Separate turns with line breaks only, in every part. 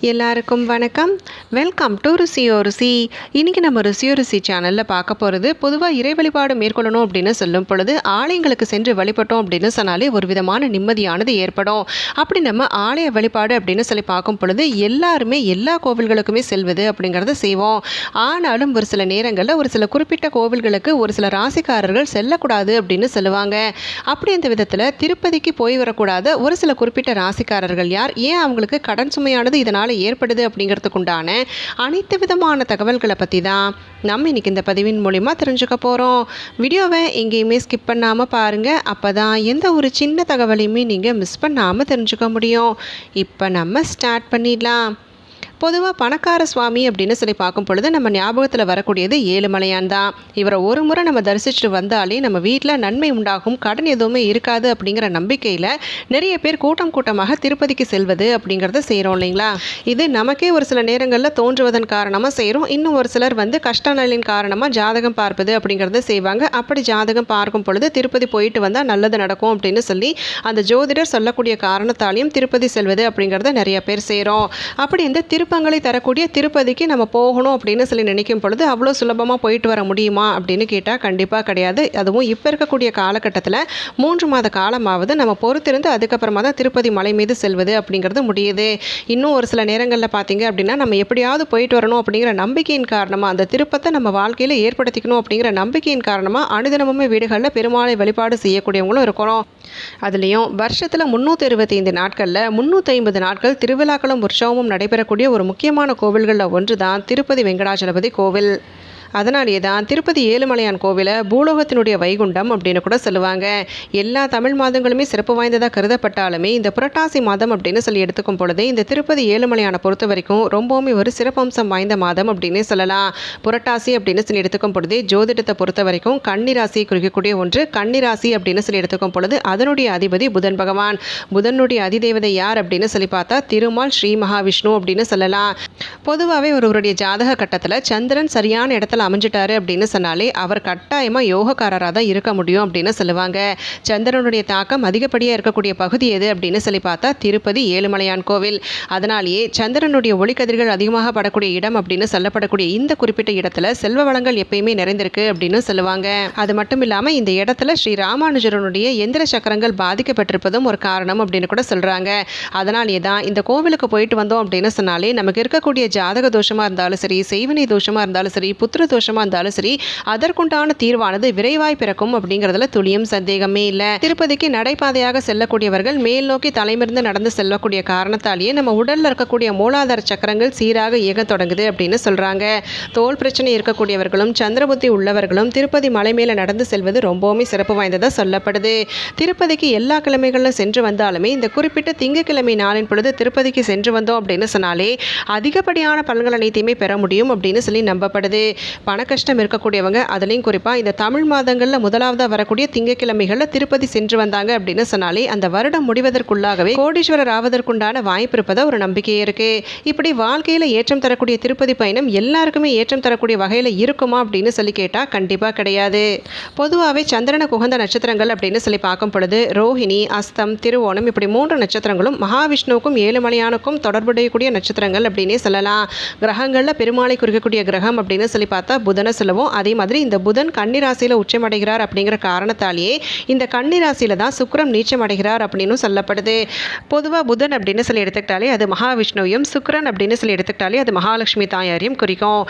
எல்லாருக்கும் வணக்கம். Welcome to ருசியோ ருசி. இன்றைக்கி நம்ம ருசியோ ருசி சேனலில் பார்க்க போகிறது பொதுவாக இறை வழிபாடு மேற்கொள்ளணும் அப்படின்னு சொல்லும் பொழுது ஆலயங்களுக்கு சென்று வழிபட்டோம் அப்படின்னு சொன்னாலே ஒரு விதமான நிம்மதியானது ஏற்படும். அப்படி நம்ம ஆலய வழிபாடு அப்படின்னு சொல்லி பார்க்கும் பொழுது எல்லாருமே எல்லா கோவில்களுக்குமே செல்வது அப்படிங்கிறத செய்வோம். ஆனாலும் ஒரு சில நேரங்களில் ஒரு சில குறிப்பிட்ட கோவில்களுக்கு ஒரு சில ராசிக்காரர்கள் செல்லக்கூடாது அப்படின்னு சொல்லுவாங்க. அப்படி இந்த விதத்தில் திருப்பதிக்கு போய் வரக்கூடாத ஒரு சில குறிப்பிட்ட ராசிக்காரர்கள் யார்? ஏன் அவங்களுக்கு கடன் சுமையானது இதனால் ஏற்படுது அப்படிங்கிறதுக்குண்டான அனைத்து விதமான தகவல்களை பற்றி தான் நம்ம இன்றைக்கி இந்த பதிவின் மூலிமா தெரிஞ்சுக்க போகிறோம் வீடியோவை எங்கேயுமே ஸ்கிப் பண்ணாமல் பாருங்கள் அப்போ தான் எந்த ஒரு சின்ன தகவலையுமே நீங்கள் மிஸ் பண்ணாமல் தெரிஞ்சுக்க முடியும். இப்போ நம்ம ஸ்டார்ட் பண்ணிடலாம். பொதுவாக பணக்கார சுவாமி அப்படின்னு சொல்லி பார்க்கும் பொழுது நம்ம ஞாபகத்தில் வரக்கூடியது ஏழுமலையான் தான். இவரை ஒரு முறை நம்ம தரிசிச்சுட்டு வந்தாலே நம்ம வீட்டில் நன்மை உண்டாகும் கடன் எதுவுமே இருக்காது அப்படிங்கிற நம்பிக்கையில் நிறைய பேர் கூட்டம் கூட்டமாக திருப்பதிக்கு செல்வது அப்படிங்கிறத செய்கிறோம் இல்லைங்களா? இது நமக்கே ஒரு சில நேரங்களில் தோன்றுவதன் காரணமாக செய்கிறோம் இன்னும் ஒரு சிலர் வந்து கஷ்ட நலின் காரணமாக ஜாதகம் பார்ப்பது அப்படிங்கிறத செய்வாங்க. அப்படி ஜாதகம் பார்க்கும் பொழுது திருப்பதி போயிட்டு வந்தால் நல்லது நடக்கும் அப்படின்னு சொல்லி அந்த ஜோதிடர் சொல்லக்கூடிய காரணத்தாலையும் திருப்பதி செல்வது அப்படிங்கிறத நிறைய பேர் செய்கிறோம் அப்படி இந்த விருப்பங்களை தரக்கூடிய திருப்பதிக்கு நம்ம போகணும் அப்படின்னு சொல்லி நினைக்கும் பொழுது அவ்வளோ சுலபமாக போயிட்டு வர முடியுமா அப்படின்னு கேட்டால் கண்டிப்பாக கிடையாது. அதுவும் இப்போ இருக்கக்கூடிய காலகட்டத்தில் மூன்று மாத காலமாவது நம்ம பொறுத்திருந்து அதுக்கப்புறமா தான் திருப்பதி மலை மீது செல்வது அப்படிங்கிறது முடியுது. இன்னும் ஒரு சில நேரங்களில் பார்த்தீங்க அப்படின்னா நம்ம எப்படியாவது போயிட்டு வரணும் அப்படிங்கிற நம்பிக்கையின் காரணமாக அந்த திருப்பத்தை நம்ம வாழ்க்கையில் ஏற்படுத்திக்கணும் அப்படிங்கிற நம்பிக்கையின் காரணமாக அனுதினமுமே வீடுகளில் பெருமாளை வழிபாடு செய்யக்கூடியவங்களும் இருக்கிறோம். அதுலேயும் வருஷத்தில் முந்நூற்றி இருபத்தைந்து நாட்களில் முந்நூற்றி ஐம்பது நாட்கள் திருவிழாக்களும் உற்சவமும் நடைபெறக்கூடிய ஒரு முக்கியமான கோவில்களில் ஒன்று தான் திருப்பதி வெங்கடாச்சலபதி கோவில். அதனாலேயே தான் திருப்பதி ஏழுமலையான் கோவிலை பூலோகத்தினுடைய வைகுண்டம் அப்படின்னு கூட சொல்லுவாங்க. எல்லா தமிழ் மாதங்களுமே சிறப்பு வாய்ந்ததாக கருதப்பட்டாலுமே இந்த புரட்டாசி மாதம் அப்படின்னு சொல்லி எடுத்துக்கும் பொழுது இந்த திருப்பதி ஏழுமலையானை பொறுத்த வரைக்கும் ரொம்பவுமே ஒரு சிறப்பம்சம் வாய்ந்த மாதம் அப்படின்னு சொல்லலாம். புரட்டாசி அப்படின்னு சொல்லி எடுத்துக்கும் பொழுது ஜோதிடத்தை பொறுத்த வரைக்கும் கன்னிராசியை குறிக்கக்கூடிய ஒன்று. கன்னிராசி அப்படின்னு சொல்லி எடுத்துக்கும் பொழுது அதனுடைய அதிபதி புதன் பகவான். புதனுடைய அதிதேவதை யார் அப்படின்னு சொல்லி பார்த்தா திருமால் ஸ்ரீ மகாவிஷ்ணு அப்படின்னு சொல்லலாம். பொதுவாகவே ஒருவருடைய ஜாதக கட்டத்தில் சந்திரன் சரியான இடத்துல அமைஞ்சிட்டாரு அப்படின்னு சொன்னாலே அவர் கட்டாயமாக யோகக்காரராக தான் இருக்க முடியும் அப்படின்னு சொல்லுவாங்க. சந்திரனுடைய தாக்கம் அதிகப்படியாக இருக்கக்கூடிய பகுதி எது அப்படின்னு சொல்லி பார்த்தா திருப்பதி ஏழுமலையான் கோவில். அதனாலேயே சந்திரனுடைய ஒளிக்கதிர்கள் அதிகமாக படக்கூடிய இடம் அப்படின்னு சொல்லப்படக்கூடிய இந்த குறிப்பிட்ட இடத்துல செல்வ வளங்கள் எப்பயுமே நிறைந்திருக்கு அப்படின்னு சொல்லுவாங்க. அது மட்டும் இல்லாமல் இந்த இடத்துல ஸ்ரீ ராமானுஜரனுடைய எந்திர சக்கரங்கள் பாதிக்கப்பட்டிருப்பதும் ஒரு காரணம் அப்படின்னு கூட சொல்கிறாங்க அதனாலேயே தான் இந்த கோவிலுக்கு போயிட்டு வந்தோம் அப்படின்னு சொன்னாலே நமக்கு இருக்கக்கூடிய ஜாதக தோஷமாக இருந்தாலும் சரி செய்வினை தோஷமாக இருந்தாலும் சரி புத்திர தோஷமாக இருந்தாலும் சரி அதற்குண்டான தீர்வானது விரைவாய் பிறக்கும் அப்படிங்கிறதுல துளியும் சந்தேகமே இல்லை. திருப்பதிக்கு நடைபாதையாக செல்லக்கூடியவர்கள் மேல் நோக்கி தலைமிருந்து நடந்து செல்லக்கூடிய காரணத்தாலேயே நம்ம உடலில் இருக்கக்கூடிய மூலாதார சக்கரங்கள் சீராக இயங்க தொடங்குது அப்படின்னு சொல்கிறாங்க தோல் பிரச்சனை இருக்கக்கூடியவர்களும் சந்திரபுத்தி உள்ளவர்களும் திருப்பதி மலை மேலே நடந்து செல்வது ரொம்பவுமே சிறப்பு வாய்ந்ததாக சொல்லப்படுது. திருப்பதிக்கு எல்லா கிழமைகளிலும் சென்று வந்தாலுமே இந்த குறிப்பிட்ட திங்கட்கிழமை நாளின் பொழுது திருப்பதிக்கு சென்று வந்தோம் அப்படின்னு சொன்னாலே அதிகப்படியான பலன்கள் அனைத்தையுமே பெற முடியும் அப்படின்னு சொல்லி நம்பப்படுது. பண கஷ்டம் இருக்கக்கூடியவங்க அதுலேயும் குறிப்பாக இந்த தமிழ் மாதங்களில் முதலாவதாக வரக்கூடிய திங்கக்கிழமைகளில் திருப்பதி சென்று வந்தாங்க அப்படின்னு சொன்னாலே அந்த வருடம் முடிவதற்குள்ளாகவே கோடீஸ்வரர் ஆவதற்குண்டான வாய்ப்பு இருப்பதாக ஒரு நம்பிக்கை இருக்குது இப்படி வாழ்க்கையில் ஏற்றம் தரக்கூடிய திருப்பதி பயணம் எல்லாருக்குமே ஏற்றம் தரக்கூடிய வகையில் இருக்குமா அப்படின்னு சொல்லி கேட்டால் கண்டிப்பாக கிடையாது. பொதுவாகவே சந்திரன குகந்த நட்சத்திரங்கள் அப்படின்னு சொல்லி பார்க்கும் பொழுது ரோஹிணி அஸ்தம் திருவோணம் இப்படி மூன்று நட்சத்திரங்களும் மகாவிஷ்ணுவுக்கும் ஏழுமலையானுக்கும் தொடர்புடையக்கூடிய நட்சத்திரங்கள் அப்படின்னே சொல்லலாம். கிரகங்களில் பெருமாளை குறிக்கக்கூடிய கிரகம் அப்படின்னு சொல்லி பார்த்தா புதனை சொல்லுவோம் அதே மாதிரி இந்த புதன் கன்னிராசியில் உச்சமடைகிறார் அப்படிங்கிற காரணத்தாலேயே இந்த கன்னிராசியில் தான் சுக்கரம் நீச்சம் அடைகிறார் அப்படின்னு சொல்லப்படுது. பொதுவாக புதன் அப்படின்னு சொல்லி எடுத்துக்கிட்டாலே அது மகாவிஷ்ணுவையும் சுக்கரன் அப்படின்னு சொல்லி எடுத்துக்கிட்டாலே அது மகாலட்சுமி தாயாரையும் குறிக்கும்.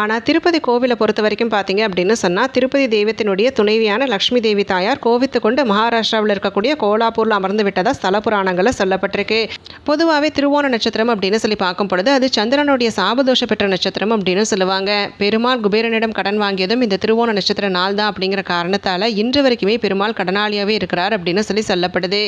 ஆனால் திருப்பதி கோவிலை பொறுத்த வரைக்கும் பார்த்தீங்க அப்படின்னு சொன்னால் திருப்பதி தெய்வத்தினுடைய துணைவியான லக்ஷ்மி தேவி தாயார் கோவித்து கொண்டு மகாராஷ்டிராவில் இருக்கக்கூடிய கோலாப்பூரில் அமர்ந்து விட்டதாக ஸ்தல புராணங்களில் சொல்லப்பட்டிருக்கு. பொதுவாகவே திருவோண நட்சத்திரம் அப்படின்னு சொல்லி பார்க்கும் பொழுது அது சந்திரனுடைய சாபதோஷ பெற்ற நட்சத்திரம் அப்படின்னு சொல்லுவாங்க. பெருமாள் குபேரனிடம் கடன் வாங்கியதும் இந்த திருவோண நட்சத்திர நாள் தான் அப்படிங்கிற காரணத்தால் இன்று வரைக்குமே பெருமாள் கடனாளியாகவே இருக்கிறார் அப்படின்னு சொல்லி சொல்லப்படுது.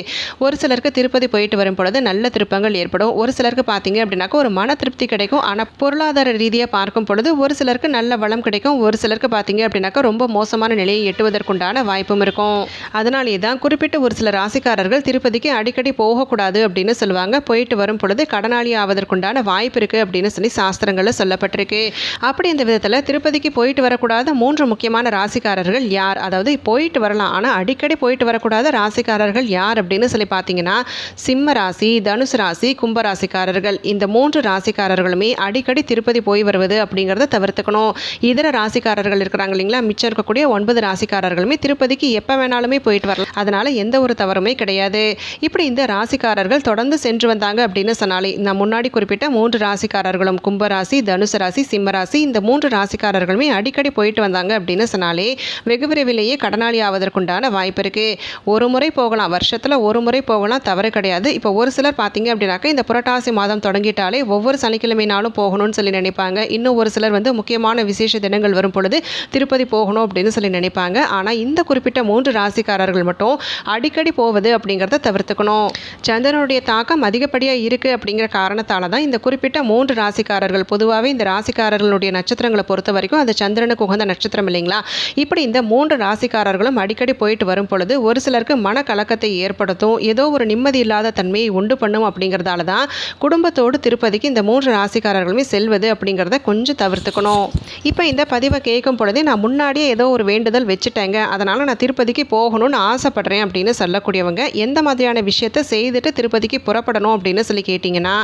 ஒரு சிலருக்கு திருப்பதி போயிட்டு வரும் பொழுது நல்ல திருப்பங்கள் ஏற்படும். ஒரு சிலருக்கு பார்த்தீங்க அப்படின்னாக்கா ஒரு மன திருப்தி கிடைக்கும். ஆனால் பொருளாதார ரீதியாக பார்க்கும் பொழுது ஒரு சிலருக்கு நல்ல வளம் கிடைக்கும். ஒரு சிலருக்கு பார்த்தீங்க அப்படின்னாக்கா ரொம்ப மோசமான நிலையை எட்டுவதற்குண்டான வாய்ப்பும் இருக்கும். அதனாலே தான் குறிப்பிட்ட ஒரு சில ராசிக்காரர்கள் திருப்பதிக்கு அடிக்கடி போகக்கூடாது அப்படின்னு சொல்லுவாங்க. போயிட்டு வரும் பொழுது கடனாளி ஆவதற்குண்டான வாய்ப்பு இருக்குது அப்படின்னு சொல்லி சாஸ்திரங்களில் சொல்லப்பட்டிருக்கு. அப்படி இந்த விதத்தில் திரு திருப்பதிக்கு போயிட்டு வரக்கூடாத. மூன்று முக்கியமான ராசிக்காரர்கள் யார்? அதாவது போயிட்டு வரலாம். ஆனால் அடிக்கடி போயிட்டு வரக்கூடாத ராசிக்காரர்கள் யார் அப்படின்னு சொல்லி பார்த்தீங்கன்னா சிம்ம ராசி தனுசு ராசி கும்ப ராசிக்காரர்கள். இந்த மூன்று ராசிக்காரர்களுமே அடிக்கடி திருப்பதி போய் வருவது அப்படிங்கிறத தவிர்த்துக்கணும். இதர ராசிக்காரர்கள் இருக்கிறாங்க இல்லைங்களா? மிச்சம் இருக்கக்கூடிய ஒன்பது ராசிக்காரர்களுமே திருப்பதிக்கு எப்போ வேணாலுமே போயிட்டு வரலாம். அதனால் எந்த ஒரு தவறுமே கிடையாது. இப்படி இந்த ராசிக்காரர்கள் தொடர்ந்து சென்று வந்தாங்க அப்படின்னு சொன்னாலே நான் முன்னாடி குறிப்பிட்ட மூன்று ராசிக்காரர்களும் கும்பராசி தனுசு ராசி சிம்ம ராசி இந்த மூன்று ராசிக்காரர்களுமே அடிக்கடி போயிட்டு வந்தாங்க அப்படின்னு சொன்னாலே வெகு விரைவிலேயே கடனாளி ஆவதற்குண்டான வாய்ப்பு இருக்கு. ஒரு முறை போகலாம். வருஷத்துல ஒரு முறை போகலாம். தவறு கிடையாது. இப்போ ஒரு சிலர் பார்த்தீங்க அப்படின்னாக்கா இந்த புரட்டாசி மாதம் தொடங்கிட்டாலே ஒவ்வொரு சனிக்கிழமை நாளும் போகணும்னு சொல்லி நினைப்பாங்க. இன்னும் ஒரு சிலர் வந்து முக்கியமான விசேஷ தினங்கள் வரும் பொழுது திருப்பதி போகணும் அப்படின்னு சொல்லி நினைப்பாங்க. ஆனால் இந்த குறிப்பிட்ட மூன்று ராசிக்காரர்கள் மட்டும் அடிக்கடி போவது அப்படிங்கிறத தவிர்த்துக்கணும். சந்திரனுடைய தாக்கம் அதிகப்படியாக இருக்குது அப்படிங்கிற காரணத்தால தான் இந்த குறிப்பிட்ட மூன்று ராசிக்காரர்கள் பொதுவாகவே இந்த ராசிக்காரர்களுடைய நட்சத்திரங்களை பொறுத்த வரைக்கும் அந்த சந்திரனுக்கு உகந்த நட்சத்திரம் இல்லைங்களா? இப்படி இந்த மூன்று ராசிக்காரர்களும் அடிக்கடி போயிட்டு வரும் பொழுது ஒரு சிலருக்கு மனக்கலக்கத்தை ஏற்படுத்தும் ஏதோ ஒரு நிம்மதி இல்லாத தன்மையை உண்டு பண்ணும் அப்படிங்கிறதால தான் குடும்பத்தோடு திருப்பதிக்கு இந்த மூன்று ராசிக்காரர்களுமே செல்வது அப்படிங்கிறத கொஞ்சம் தவிர்த்துக்கணும். இப்போ இந்த பதிவை கேட்கும் பொழுதே நான் முன்னாடியே ஏதோ ஒரு வேண்டுதல் வச்சுட்டேங்க. அதனால் நான் திருப்பதிக்கு போகணும்னு ஆசைப்படுறேன் அப்படின்னு சொல்லக்கூடியவங்க எந்த மாதிரியான விஷயத்தை செய்துட்டு திருப்பதிக்கு புறப்படணும் அப்படின்னு சொல்லி கேட்டிங்கன்னா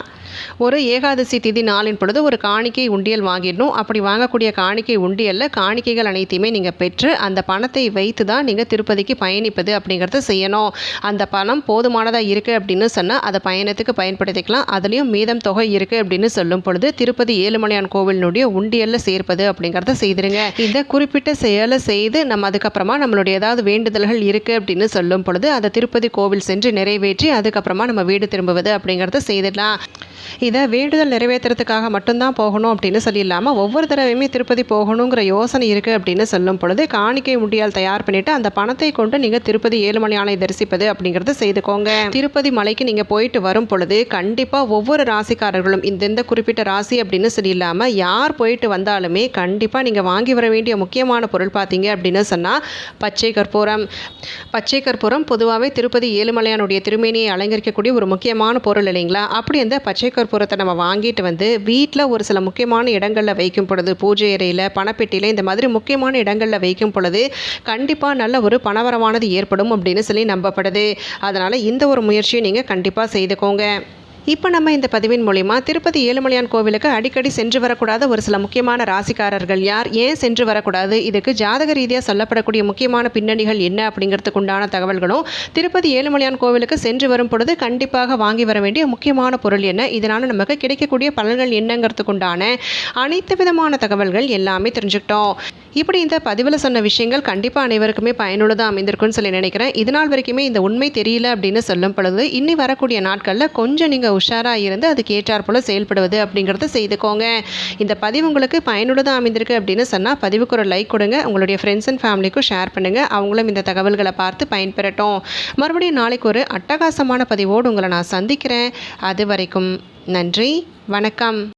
ஒரு ஏகாதசி திதி நாளின் பொழுது ஒரு காணிக்கை உண்டியல் வாங்கிடணும். அப்படி வாங்கக்கூடிய காணிக்கை உண்டியலில் காணிக்கைகள் அனைத்தையுமே நீங்கள் பெற்று அந்த பணத்தை வைத்து தான் நீங்கள் திருப்பதிக்கு பயணிப்பது அப்படிங்கிறத செய்யணும். அந்த பணம் போதுமானதாக இருக்குது அப்படின்னு சொன்னால் அதை பயணத்துக்கு பயன்படுத்திக்கலாம். அதுலேயும் மீதம் தொகை இருக்குது அப்படின்னு சொல்லும் பொழுது திருப்பதி ஏழுமலையான் கோவிலினுடைய உண்டியலில் சேர்ப்பது அப்படிங்கிறத செய்திருங்க. இந்த குறிப்பிட்ட செயலை செய்து நம்ம அதுக்கப்புறமா நம்மளுடைய ஏதாவது வேண்டுதல்கள் இருக்குது அப்படின்னு சொல்லும் பொழுது அதை திருப்பதி கோவில் சென்று நிறைவேற்றி அதுக்கப்புறமா நம்ம வீடு திரும்புவது அப்படிங்கிறத செய்திடலாம். இதை வேண்டுதல் நிறைவேற்றுறதுக்காக மட்டும்தான் போகணும் அப்படின்னு சொல்லி இல்லாமல் ஒவ்வொரு தடவையுமே திருப்பதி போகணுங்கிற யோசனை இருக்குது அப்படின்னு சொல்லும் பொழுது காணிக்கை உண்டியால் தயார் பண்ணிவிட்டு அந்த பணத்தை கொண்டு நீங்கள் திருப்பதி ஏழுமலையானை தரிசிப்பது அப்படிங்கிறத செய்துக்கோங்க. திருப்பதி மலைக்கு நீங்கள் போயிட்டு வரும் பொழுது கண்டிப்பாக ஒவ்வொரு ராசிக்காரர்களும் இந்தந்த குறிப்பிட்ட ராசி அப்படின்னு சொல்லி இல்லாமல் யார் போயிட்டு வந்தாலுமே கண்டிப்பாக நீங்கள் வாங்கி வர வேண்டிய முக்கியமான பொருள் பார்த்தீங்க அப்படின்னு சொன்னால் பச்சை கற்பூரம். பச்சை கற்பூரம் பொதுவாகவே திருப்பதி ஏழுமலையானுடைய திருமேனியை அலங்கரிக்கக்கூடிய ஒரு முக்கியமான பொருள் இல்லைங்களா? அப்படி அந்த பச்சை கற்பூரத்தை நம்ம வாங்கிட்டு வந்து வீட்டில் ஒரு சில முக்கியமான இடங்களில் வைக்கும் பொழுது பூஜை அறையில் பணப்பெட்டியில் இந்த மாதிரி முக்கியமான இடங்களில் வைக்கும் பொழுது கண்டிப்பாக நல்ல ஒரு பணவரமானது ஏற்படும் அப்படின்னு சொல்லி நம்பப்படுது. அதனால் இந்த ஒரு முயற்சியை நீங்கள் கண்டிப்பாக செய்துக்கோங்க. இப்போ நம்ம இந்த பதிவின் மூலிமா திருப்பதி ஏழுமலையான் கோவிலுக்கு அடிக்கடி சென்று வரக்கூடாத ஒரு சில முக்கியமான ராசிக்காரர்கள் யார்? ஏன் சென்று வரக்கூடாது? இதுக்கு ஜாதக ரீதியாக சொல்லப்படக்கூடிய முக்கியமான பின்னணிகள் என்ன அப்படிங்கிறதுக்கு உண்டான தகவல்களும் திருப்பதி ஏழுமலையான் கோவிலுக்கு சென்று வரும் பொழுது கண்டிப்பாக வாங்கி வர வேண்டிய முக்கியமான பொருள் என்ன? இதனால் நமக்கு கிடைக்கக்கூடிய பலன்கள் என்னங்கிறதுக்கு உண்டான அனைத்து விதமான தகவல்கள் எல்லாமே தெரிஞ்சுக்கிட்டோம். இப்படி இந்த பதிவில் சொன்ன விஷயங்கள் கண்டிப்பாக அனைவருக்குமே பயனுள்ளதாக அமைந்திருக்கும்னு சொல்லி நினைக்கிறேன். இதனால் வரைக்குமே இந்த உண்மை தெரியல அப்படின்னு சொல்லும் பொழுது இன்னி வரக்கூடிய நாட்களில் கொஞ்சம் நீங்கள் உஷாராக இருந்து அதுக்கு ஏற்றாற்போல் செயல்படுவது அப்படிங்கிறத செய்துக்கோங்க. இந்த பதிவு உங்களுக்கு பயனுள்ளதாக அமைந்திருக்கு அப்படின்னு சொன்னால் பதிவுக்கு ஒரு லைக் கொடுங்க. உங்களுடைய ஃப்ரெண்ட்ஸ் அண்ட் ஃபேமிலிக்கும் ஷேர் பண்ணுங்கள் அவங்களும் இந்த தகவல்களை பார்த்து பயன்பெறட்டும். மறுபடியும் நாளைக்கு ஒரு அட்டகாசமான பதிவோடு உங்களை நான் சந்திக்கிறேன். அது வரைக்கும் நன்றி வணக்கம்.